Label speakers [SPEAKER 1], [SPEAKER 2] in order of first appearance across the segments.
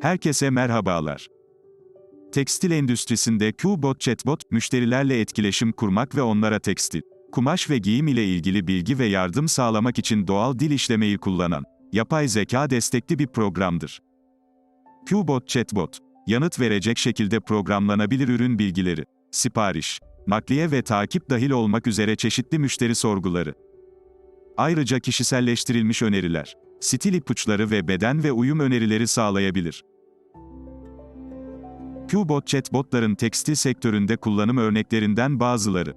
[SPEAKER 1] Herkese merhabalar. Tekstil endüstrisinde Q-Bot Chatbot, müşterilerle etkileşim kurmak ve onlara tekstil, kumaş ve giyim ile ilgili bilgi ve yardım sağlamak için doğal dil işlemeyi kullanan, yapay zeka destekli bir programdır. Q-Bot Chatbot, yanıt verecek şekilde programlanabilir ürün bilgileri, sipariş, nakliye ve takip dahil olmak üzere çeşitli müşteri sorguları. Ayrıca kişiselleştirilmiş öneriler, stil ipuçları ve beden ve uyum önerileri sağlayabilir. Qbot chatbotların tekstil sektöründe kullanım örneklerinden bazıları.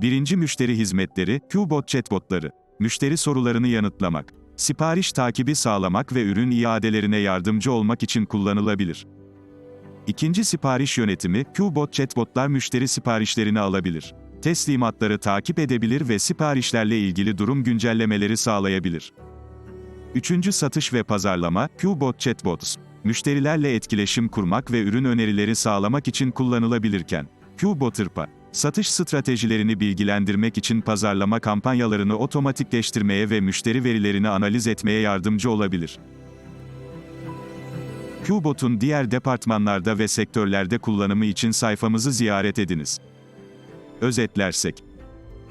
[SPEAKER 1] Birinci müşteri hizmetleri, Qbot chatbotları. Müşteri sorularını yanıtlamak, sipariş takibi sağlamak ve ürün iadelerine yardımcı olmak için kullanılabilir. İkinci sipariş yönetimi, Qbot chatbotlar müşteri siparişlerini alabilir. Teslimatları takip edebilir ve siparişlerle ilgili durum güncellemeleri sağlayabilir. Üçüncü satış ve pazarlama, Qbot Chatbots. Müşterilerle etkileşim kurmak ve ürün önerileri sağlamak için kullanılabilirken, Qbot Irpa, satış stratejilerini bilgilendirmek için pazarlama kampanyalarını otomatikleştirmeye ve müşteri verilerini analiz etmeye yardımcı olabilir. Qbot'un diğer departmanlarda ve sektörlerde kullanımı için sayfamızı ziyaret ediniz. Özetlersek,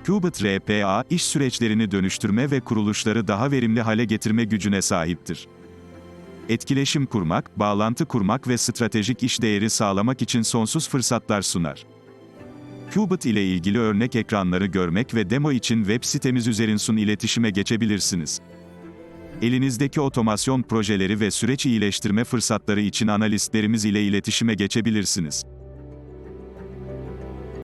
[SPEAKER 1] Qubit RPA, iş süreçlerini dönüştürme ve kuruluşları daha verimli hale getirme gücüne sahiptir. Etkileşim kurmak, bağlantı kurmak ve stratejik iş değeri sağlamak için sonsuz fırsatlar sunar. Qubit ile ilgili örnek ekranları görmek ve demo için web sitemiz üzerinden iletişime geçebilirsiniz. Elinizdeki otomasyon projeleri ve süreç iyileştirme fırsatları için analistlerimiz ile iletişime geçebilirsiniz.